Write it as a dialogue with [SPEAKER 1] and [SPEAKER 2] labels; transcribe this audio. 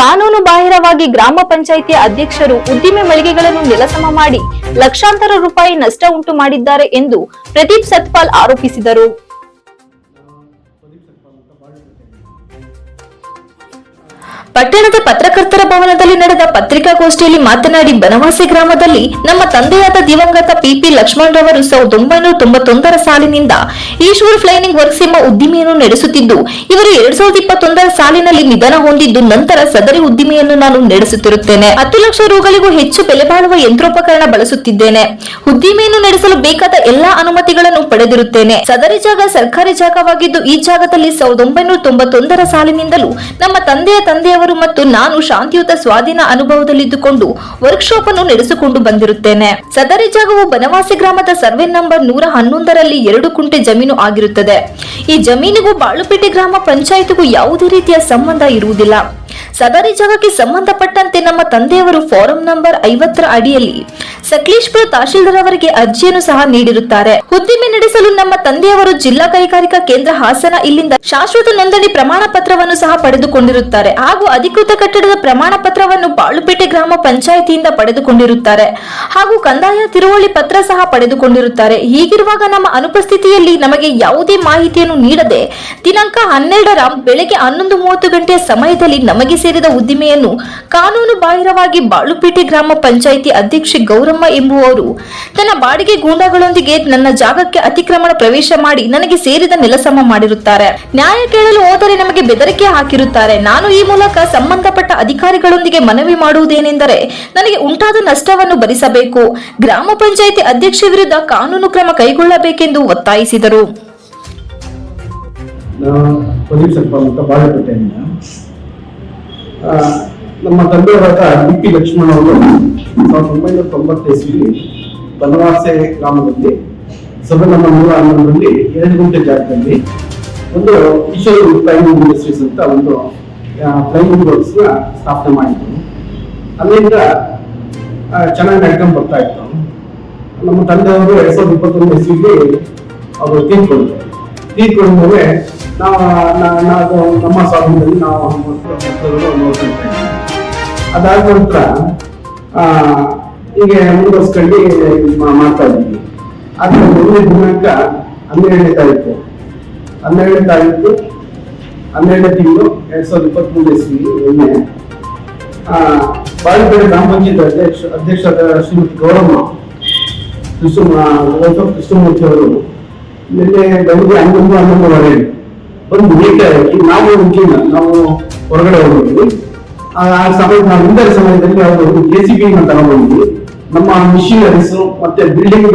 [SPEAKER 1] ಕಾನೂನು ಬಾಹಿರವಾಗಿ ಗ್ರಾಮ ಪಂಚಾಯಿತಿ ಅಧ್ಯಕ್ಷರು ಉದ್ದಿಮೆ ಮಳಿಗೆಗಳನ್ನು ನೆಲಸಮ ಮಾಡಿ ಲಕ್ಷಾಂತರ ರೂಪಾಯಿ ನಷ್ಟ ಉಂಟು ಮಾಡಿದ್ದಾರೆ ಎಂದು ಪ್ರದೀಪ್ ಸತ್ಪಾಲ್ ಆರೋಪಿಸಿದರು. ಪಟ್ಟಣದ ಪತ್ರಕರ್ತರ ಭವನದಲ್ಲಿ ನಡೆದ ಪತ್ರಿಕಾಗೋಷ್ಠಿಯಲ್ಲಿ ಮಾತನಾಡಿ ಬನವಾಸಿ ಗ್ರಾಮದಲ್ಲಿ ನಮ್ಮ ತಂದೆಯಾದ ದಿವಂಗತ ಪಿಪಿ ಲಕ್ಷ್ಮಣ್ ರವರು ಸಾವಿರದ ಒಂಬೈನೂರ ತೊಂಬತ್ತೊಂದರ ಸಾಲಿನಿಂದ ಈಶ್ವರ್ ಫ್ಲೈನಿಂಗ್ ವರ್ಕ್ಸ್ ಎಂಬ ಉದ್ದಿಮೆಯನ್ನು ನಡೆಸುತ್ತಿದ್ದು, ಇವರು ಎರಡ್ ಸಾವಿರದ ಇಪ್ಪತ್ತೊಂದರ ಸಾಲಿನಲ್ಲಿ ನಿಧನ ಹೊಂದಿದ್ದು ನಂತರ ಸದರಿ ಉದ್ದಿಮೆಯನ್ನು ನಾನು ನಡೆಸುತ್ತಿರುತ್ತೇನೆ. ಹತ್ತು ಲಕ್ಷ ರೂಗಳಿಗೂ ಹೆಚ್ಚು ಬೆಲೆ ಬಾಳುವ ಯಂತ್ರೋಪಕರಣ ಬಳಸುತ್ತಿದ್ದೇನೆ. ಉದ್ದಿಮೆಯನ್ನು ನಡೆಸಲು ಬೇಕಾದ ಎಲ್ಲಾ ಅನುಮತಿಗಳನ್ನು ಪಡೆದಿರುತ್ತೇನೆ. ಸದರಿ ಜಾಗ ಸರ್ಕಾರಿ ಜಾಗವಾಗಿದ್ದು, ಈ ಜಾಗದಲ್ಲಿ ಸಾವಿರದ ಒಂಬೈನೂರ ತೊಂಬತ್ತೊಂದರ ಸಾಲಿನಿಂದಲೂ ನಮ್ಮ ತಂದೆಯ ತಂದೆಯವರು ಮತ್ತು ನಾನು ಶಾಂತಿಯುತ ಸ್ವಾಧೀನ ಅನುಭವದಲ್ಲಿದ್ದುಕೊಂಡು ವರ್ಕ್ಶಾಪ್ ಅನ್ನು ನಡೆಸಿಕೊಂಡು ಬಂದಿರುತ್ತೇನೆ. ಸದರಿ ಜಾಗವು ಬನವಾಸಿ ಗ್ರಾಮದ ಸರ್ವೆ ನಂಬರ್ ನೂರ ಹನ್ನೊಂದರಲ್ಲಿ ಎರಡು ಕುಂಟೆ ಜಮೀನು ಆಗಿರುತ್ತದೆ. ಈ ಜಮೀನಿಗೂ ಬಾಳುಪೇಟೆ ಗ್ರಾಮ ಪಂಚಾಯತ್ಗೂ ಯಾವುದೇ ರೀತಿಯ ಸಂಬಂಧ ಇರುವುದಿಲ್ಲ. ಸದರಿ ಜಾಗಕ್ಕೆ ಸಂಬಂಧಪಟ್ಟಂತೆ ತಂದೆಯವರು ಫಾರಂ ನಂಬರ್ ಐವತ್ತರ ಅಡಿಯಲ್ಲಿ ಸಕಲೇಶ್ಪುರ ತಹಶೀಲ್ದಾರ್ ಅವರಿಗೆ ಅರ್ಜಿಯನ್ನು ಸಹ ನೀಡಿರುತ್ತಾರೆ. ಉದ್ದಿಮೆ ನಡೆಸಲು ನಮ್ಮ ತಂದೆಯವರು ಜಿಲ್ಲಾ ಕೈಗಾರಿಕಾ ಕೇಂದ್ರ ಹಾಸನ ಇಲ್ಲಿಂದ ಶಾಶ್ವತ ನೋಂದಣಿ ಪ್ರಮಾಣ ಪತ್ರವನ್ನು ಸಹ ಪಡೆದುಕೊಂಡಿರುತ್ತಾರೆ. ಹಾಗೂ ಅಧಿಕೃತ ಕಟ್ಟಡದ ಪ್ರಮಾಣ ಪತ್ರವನ್ನು ಬಾಳುಪೇಟೆ ಗ್ರಾಮ ಪಂಚಾಯಿತಿಯಿಂದ ಪಡೆದುಕೊಂಡಿರುತ್ತಾರೆ. ಹಾಗೂ ಕಂದಾಯ ತಿರುವಳಿ ಪತ್ರ ಸಹ ಪಡೆದುಕೊಂಡಿರುತ್ತಾರೆ. ಹೀಗಿರುವಾಗ ನಮ್ಮ ಅನುಪಸ್ಥಿತಿಯಲ್ಲಿ ನಮಗೆ ಯಾವುದೇ ಮಾಹಿತಿಯನ್ನು ನೀಡದೆ ದಿನಾಂಕ ಹನ್ನೆರಡರ ಬೆಳಗ್ಗೆ ಹನ್ನೊಂದು ಮೂವತ್ತು ಗಂಟೆಯ ಸಮಯದಲ್ಲಿ ನಮಗೆ ಸೇರಿದ ಉದ್ದಿಮೆಯನ್ನು ಕಾನೂನು ಬಾಹಿರವಾಗಿ ಬಾಳುಪೇಟೆ ಗ್ರಾಮ ಪಂಚಾಯಿತಿ ಅಧ್ಯಕ್ಷೆ ಗೌರಮ್ಮ ಎಂಬುವವರು ತನ್ನ ಬಾಡಿಗೆ ಗೂಂಡಾಗಳೊಂದಿಗೆ ನನ್ನ ಜಾಗಕ್ಕೆ ಅತಿಕ್ರಮಣ ಪ್ರವೇಶ ಮಾಡಿ ನನಗೆ ಸೇರಿದ ನೆಲಸಮ ಮಾಡಿರುತ್ತಾರೆ. ನ್ಯಾಯ ಕೇಳಲು ಹೋದರೆ ನಮಗೆ ಬೆದರಿಕೆ ಹಾಕಿರುತ್ತಾರೆ. ನಾನು ಈ ಮೂಲಕ ಸಂಬಂಧಪಟ್ಟ ಅಧಿಕಾರಿಗಳೊಂದಿಗೆ ಮನವಿ ಮಾಡುವುದೇನೆಂದರೆ ನನಗೆ ಉಂಟಾದ ನಷ್ಟವನ್ನು ಭರಿಸಬೇಕು. ಗ್ರಾಮ ಪಂಚಾಯಿತಿ ಅಧ್ಯಕ್ಷೆ ವಿರುದ್ಧ ಕಾನೂನು ಕ್ರಮ ಕೈಗೊಳ್ಳಬೇಕೆಂದು ಒತ್ತಾಯಿಸಿದರು.
[SPEAKER 2] ಪ್ರದೀಪ್ ಸ್ವಲ್ಪ ಅಂತ ಬಾಳೆಪೇಟೆಯಿಂದ ನಮ್ಮ ತಂದೆಯವರಾದ ಡಿ ಪಿ ಲಕ್ಷ್ಮಣ ಅವರು ಸಾವಿರದ ಒಂಬೈನೂರ ತೊಂಬತ್ತೈಸಲಿ ಬನವಾಸೆ ಗ್ರಾಮದಲ್ಲಿ, ಸಭೆ ನಮ್ಮ ನೂರ ಹನ್ನೊಂದರಲ್ಲಿ ಎರಡು ಗಂಟೆ ಜಾಗದಲ್ಲಿ ಒಂದು ಈಶ್ವರ ಪ್ಲೈನಿಂಗ್ ಇಂಡಸ್ಟ್ರೀಸ್ ಅಂತ ಒಂದು ಪ್ಲೈನಿಂಗ್ನ ಸ್ಥಾಪನೆ ಮಾಡಿದ್ರು. ಅಲ್ಲಿಂದ ಚೆನ್ನಾಗಿ ನಡ್ಕೊಂಡು ಬರ್ತಾ ಇತ್ತು. ನಮ್ಮ ತಂದೆಯವರು ಎರಡ್ ಸಾವಿರದ ಇಪ್ಪತ್ತೊಂದು ಇಸ್ವಿಲಿ ಅವರು ತೀರ್ಕೊಂಡ್ರು. ತೀರ್ಕೊಂಡ್ಮೇಲೆ ನಾವು ನಾವು ನಮ್ಮ ಸ್ವಾಮಿಯಲ್ಲಿ ನಾವು ನೋಡ್ತಾ ಇದ್ವಿ. ಅದಾದ ನಂತರ ಹೀಗೆ ಮುಂದುವರ್ಸ್ಕೊಂಡು ಮಾಡ್ತಾ ಇದ್ದೀವಿ ಆದ್ರೆ ಮೊದಲನೇ ದಿನಾಂಕ ಹನ್ನೆರಡನೇ ತಾರೀಕು. ಹನ್ನೆರಡನೇ ತಾರೀಕು ಹನ್ನೆರಡನೇ ತಿಂಗಳು ಎರಡ್ ಸಾವಿರದ ಇಪ್ಪತ್ಮೂರು ಇಸ್ವಿ ಆ, ಬಾಳೆಪೇಟೆ ಗ್ರಾಮ ಪಂಚಾಯತ್ ಅಧ್ಯಕ್ಷ ಅಧ್ಯಕ್ಷರಾದ ಶ್ರೀಮತಿ ಗೌರಮ್ಮ ಕೃಷ್ಣ ಕೃಷ್ಣಮೂರ್ತಿ ಅವರು ನಿನ್ನೆ ಬೆಳಿಗ್ಗೆ ಹನ್ನೊಂದು ಹನ್ನೊಂದುವರೆ ಬಂದು ಭೇಟಿ ಆಗಿ ನಾವು ಮುಖ್ಯ ನಾವು ಹೊರಗಡೆ ಹೋಗಿದ್ವಿ. ಆ ಸಮಯ ನಾವು ಹಿಂದಿನ ಸಮಯದಲ್ಲಿ ಅವರು ಜೆ ಸಿ ಬಿ ತಗೊಂಡ್ಬಂದ್ವಿ. ನಮ್ಮ ಮಿಷಿನರೀಸ್ ಮತ್ತೆ ಬಿಲ್ಡಿಂಗ್